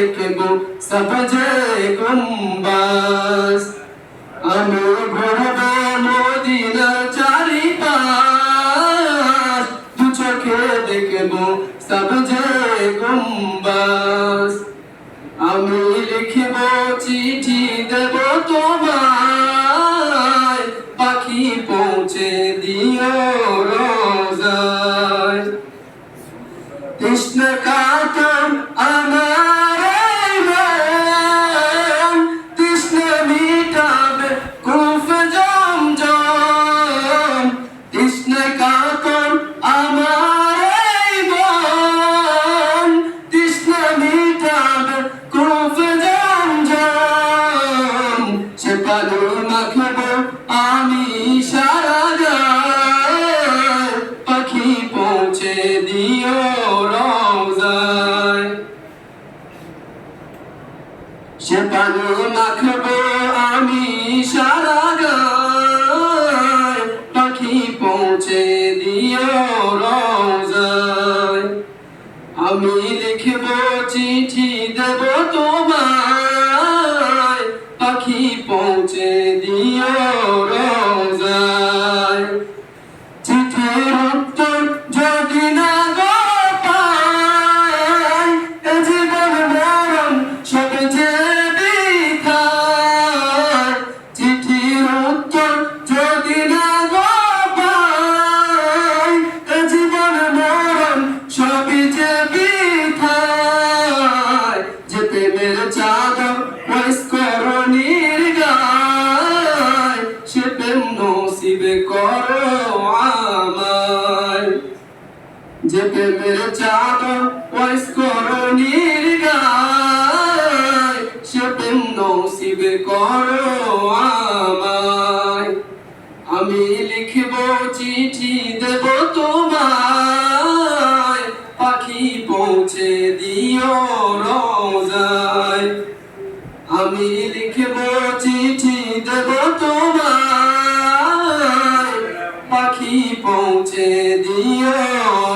দেখব সবজে গুম্বাস আমি ঘুরব মদিনার চারিপাশ। দু চোখে দেখব সবজে গুম্বাস আমি লিখব চিঠি দেব তোমায়। পাখি পৌঁছে দিও রোজায়। কৃষ্ণ কাতম সে পানি মাখব আমি সারা গায়। পাখি পৌঁছে দিও রোজায়। আমি লিখব চিঠি দেব তোমায়। নসিব করো যে প্রেমের চাদর ওয়াইস করো নির্গায় সে নসিব করো আমায়। আমি লিখব চিঠি, দেব তোমায়। পাখি পৌঁছে দিও রোজায়। আমি লিখব পৌঁছে দিও।